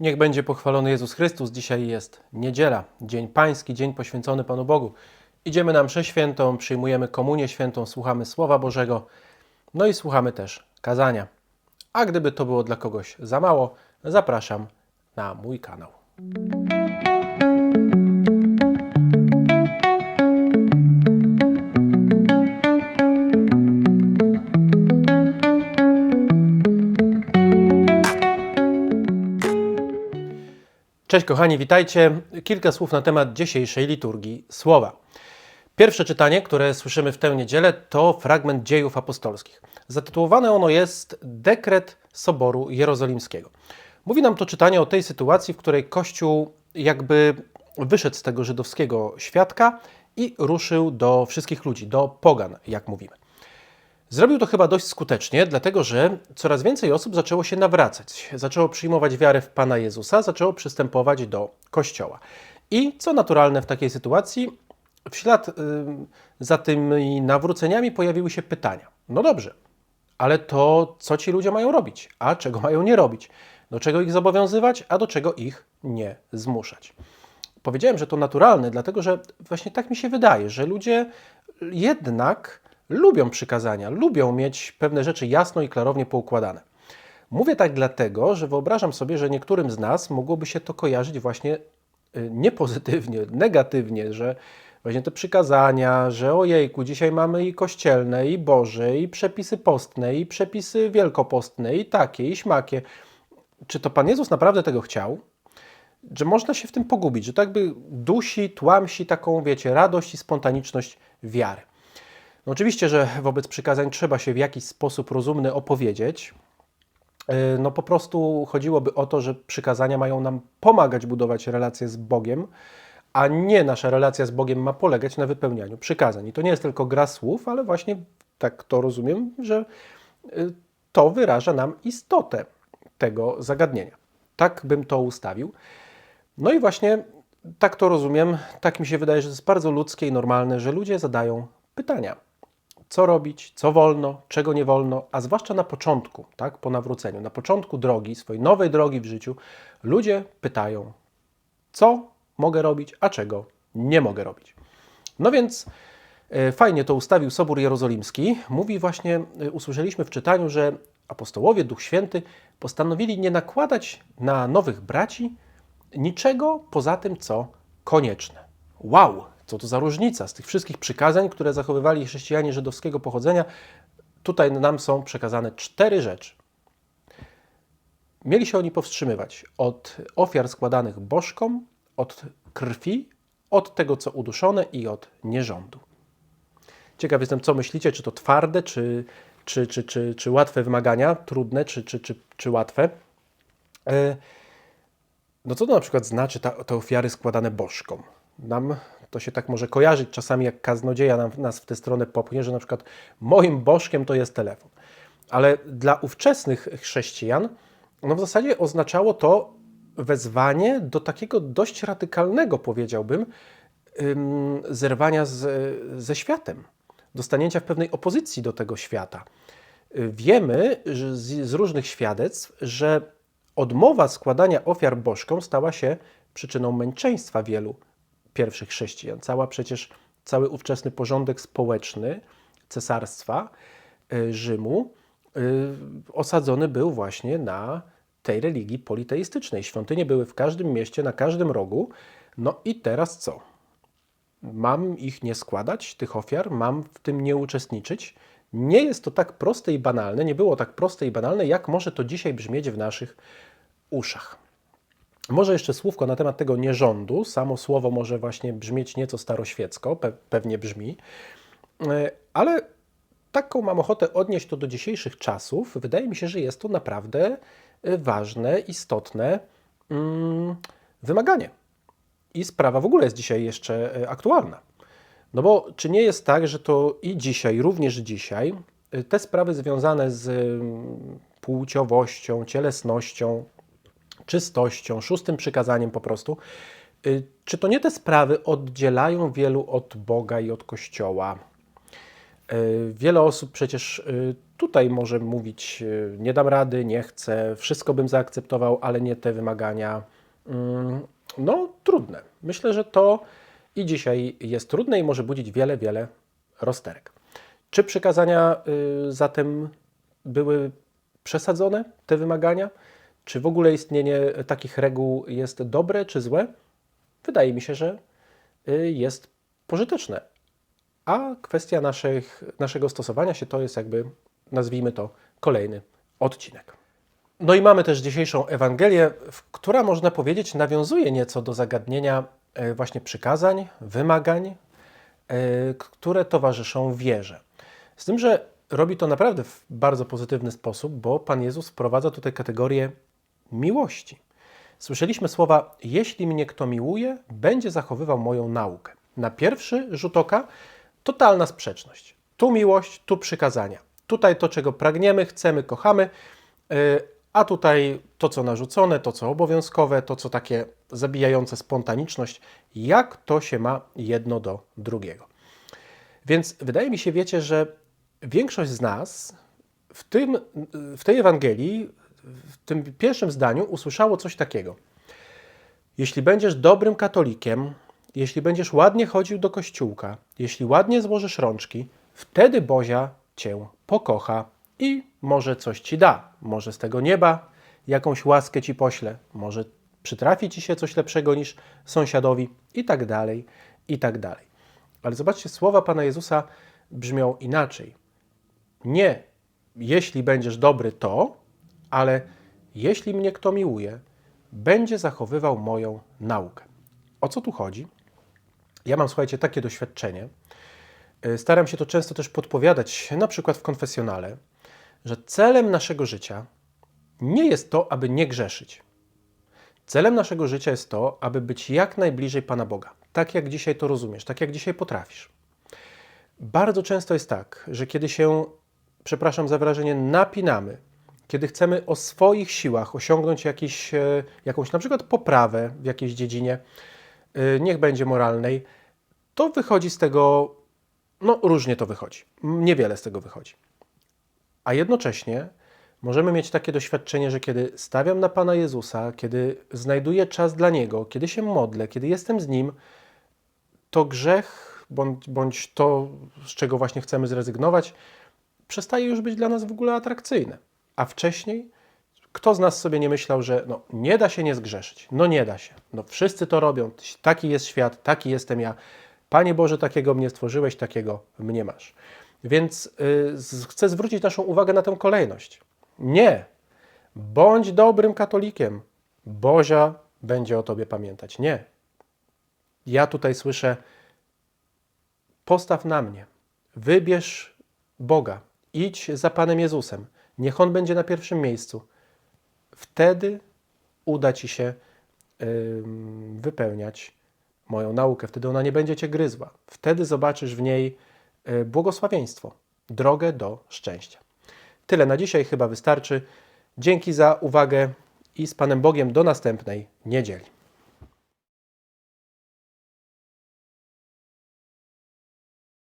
Niech będzie pochwalony Jezus Chrystus. Dzisiaj jest niedziela, dzień pański, dzień poświęcony Panu Bogu. Idziemy na mszę świętą, przyjmujemy komunię świętą, słuchamy Słowa Bożego, no i słuchamy też kazania. A gdyby to było dla kogoś za mało, zapraszam na mój kanał. Cześć kochani, witajcie. Kilka słów na temat dzisiejszej liturgii słowa. Pierwsze czytanie, które słyszymy w tę niedzielę, to fragment dziejów apostolskich. Zatytułowane ono jest Dekret Soboru Jerozolimskiego. Mówi nam to czytanie o tej sytuacji, w której Kościół jakby wyszedł z tego żydowskiego świadka i ruszył do wszystkich ludzi, do pogan, jak mówimy. Zrobił to chyba dość skutecznie, dlatego że coraz więcej osób zaczęło się nawracać, zaczęło przyjmować wiarę w Pana Jezusa, zaczęło przystępować do Kościoła. I co naturalne w takiej sytuacji, w ślad y, za tymi nawróceniami pojawiły się pytania. No dobrze, ale to co ci ludzie mają robić, a czego mają nie robić? Do czego ich zobowiązywać, a do czego ich nie zmuszać? Powiedziałem, że to naturalne, dlatego że właśnie tak mi się wydaje, że ludzie jednak lubią przykazania, lubią mieć pewne rzeczy jasno i klarownie poukładane. Mówię tak dlatego, że wyobrażam sobie, że niektórym z nas mogłoby się to kojarzyć właśnie y, niepozytywnie, negatywnie, że właśnie te przykazania, że ojejku, dzisiaj mamy i kościelne, i Boże, i przepisy postne, i przepisy wielkopostne, i takie, i śmakie. Czy to Pan Jezus naprawdę tego chciał? Że można się w tym pogubić, że to jakby dusi, tłamsi taką, wiecie, radość i spontaniczność wiary. No oczywiście, że wobec przykazań trzeba się w jakiś sposób rozumny opowiedzieć. Yy, No po prostu chodziłoby o to, że przykazania mają nam pomagać budować relacje z Bogiem, a nie nasza relacja z Bogiem ma polegać na wypełnianiu przykazań. I to nie jest tylko gra słów, ale właśnie tak to rozumiem, że yy, to wyraża nam istotę tego zagadnienia. Tak bym to ustawił. No i właśnie tak to rozumiem, tak mi się wydaje, że to jest bardzo ludzkie i normalne, że ludzie zadają pytania co robić, co wolno, czego nie wolno, a zwłaszcza na początku, tak, po nawróceniu, na początku drogi, swojej nowej drogi w życiu, ludzie pytają, co mogę robić, a czego nie mogę robić. No więc e, fajnie to ustawił Sobór Jerozolimski. Mówi właśnie, e, usłyszeliśmy w czytaniu, że apostołowie, Duch Święty postanowili nie nakładać na nowych braci niczego poza tym, co konieczne. Wow, co to za różnica z tych wszystkich przykazań, które zachowywali chrześcijanie żydowskiego pochodzenia. Tutaj nam są przekazane cztery rzeczy. Mieli się oni powstrzymywać od ofiar składanych bożkom, od krwi, od tego, co uduszone i od nierządu. Ciekaw jestem, co myślicie, czy to twarde, czy, czy, czy, czy, czy łatwe wymagania, trudne, czy, czy, czy, czy łatwe. E, No co to na przykład znaczy ta, te ofiary składane bożkom? Nam to się tak może kojarzyć czasami, jak kaznodzieja nam, nas w tę stronę popchnie, że na przykład moim bożkiem to jest telefon. Ale dla ówczesnych chrześcijan no w zasadzie oznaczało to wezwanie do takiego dość radykalnego, powiedziałbym, ym, zerwania z, ze światem, do stanięcia w pewnej opozycji do tego świata. Wiemy z, z różnych świadectw, że odmowa składania ofiar bożkom stała się przyczyną męczeństwa wielu pierwszych chrześcijan. Cała przecież, cały ówczesny porządek społeczny cesarstwa y, Rzymu y, osadzony był właśnie na tej religii politeistycznej. Świątynie były w każdym mieście, na każdym rogu. No i teraz co? Mam ich nie składać, tych ofiar, mam w tym nie uczestniczyć. Nie jest to tak proste i banalne, nie było tak proste i banalne, jak może to dzisiaj brzmieć w naszych uszach. Może jeszcze słówko na temat tego nierządu. Samo słowo może właśnie brzmieć nieco staroświecko, pe pewnie brzmi, E, ale taką mam ochotę odnieść to do dzisiejszych czasów. Wydaje mi się, że jest to naprawdę e, ważne, istotne mm, wymaganie. I sprawa w ogóle jest dzisiaj jeszcze e, aktualna. No bo czy nie jest tak, że to i dzisiaj, również dzisiaj, te sprawy związane z mm, płciowością, cielesnością, czystością, szóstym przykazaniem po prostu, y, czy to nie te sprawy oddzielają wielu od Boga i od Kościoła? Y, Wiele osób przecież y, tutaj może mówić, nie dam rady, nie chcę, wszystko bym zaakceptował, ale nie te wymagania. Mm, No, trudne. Myślę, że to i dzisiaj jest trudne i może budzić wiele, wiele rozterek. Czy przykazania zatem były przesadzone, te wymagania? Czy w ogóle istnienie takich reguł jest dobre czy złe? Wydaje mi się, że y, jest pożyteczne. A kwestia naszych, naszego stosowania się to jest jakby, nazwijmy to, kolejny odcinek. No i mamy też dzisiejszą Ewangelię, która można powiedzieć nawiązuje nieco do zagadnienia e, właśnie przykazań, wymagań, e, które towarzyszą wierze. Z tym, że robi to naprawdę w bardzo pozytywny sposób, bo Pan Jezus wprowadza tutaj kategorię miłości. Słyszeliśmy słowa: Jeśli mnie kto miłuje, będzie zachowywał moją naukę. Na pierwszy rzut oka totalna sprzeczność. Tu miłość, tu przykazania. Tutaj to, czego pragniemy, chcemy, kochamy, yy, a tutaj to, co narzucone, to, co obowiązkowe, to, co takie zabijające spontaniczność. Jak to się ma jedno do drugiego? Więc wydaje mi się, wiecie, że większość z nas w, tym, w tej Ewangelii, w tym pierwszym zdaniu usłyszało coś takiego. Jeśli będziesz dobrym katolikiem, jeśli będziesz ładnie chodził do kościółka, jeśli ładnie złożysz rączki, wtedy Bozia cię pokocha i może coś ci da. Może z tego nieba jakąś łaskę ci pośle, może przytrafi ci się coś lepszego niż sąsiadowi i tak dalej, i tak dalej. Ale zobaczcie, słowa Pana Jezusa brzmią inaczej. Nie, jeśli będziesz dobry, to, ale jeśli mnie kto miłuje, będzie zachowywał moją naukę. O co tu chodzi? Ja mam, słuchajcie, takie doświadczenie. Y, Staram się to często też podpowiadać, na przykład w konfesjonale, że celem naszego życia nie jest to, aby nie grzeszyć. Celem naszego życia jest to, aby być jak najbliżej Pana Boga. Tak jak dzisiaj to rozumiesz, tak jak dzisiaj potrafisz. Bardzo często jest tak, że kiedy się, przepraszam za wyrażenie, napinamy, kiedy chcemy o swoich siłach osiągnąć jakiś, e, jakąś na przykład poprawę w jakiejś dziedzinie, e, niech będzie moralnej, to wychodzi z tego, no różnie to wychodzi. Niewiele z tego wychodzi. A jednocześnie możemy mieć takie doświadczenie, że kiedy stawiam na Pana Jezusa, kiedy znajduję czas dla Niego, kiedy się modlę, kiedy jestem z Nim, to grzech bądź, bądź to, z czego właśnie chcemy zrezygnować, przestaje już być dla nas w ogóle atrakcyjne. A wcześniej kto z nas sobie nie myślał, że no, nie da się nie zgrzeszyć? No nie da się. No, wszyscy to robią. Taki jest świat, taki jestem ja. Panie Boże, takiego mnie stworzyłeś, takiego mnie masz. Więc y, z- chcę zwrócić naszą uwagę na tę kolejność. Nie. Bądź dobrym katolikiem. Bozia będzie o tobie pamiętać. Nie. Ja tutaj słyszę, postaw na mnie. Wybierz Boga. Idź za Panem Jezusem. Niech On będzie na pierwszym miejscu. Wtedy uda Ci się wypełniać moją naukę. Wtedy ona nie będzie Cię gryzła. Wtedy zobaczysz w niej y, błogosławieństwo, drogę do szczęścia. Tyle na dzisiaj chyba wystarczy. Dzięki za uwagę i z Panem Bogiem do następnej niedzieli.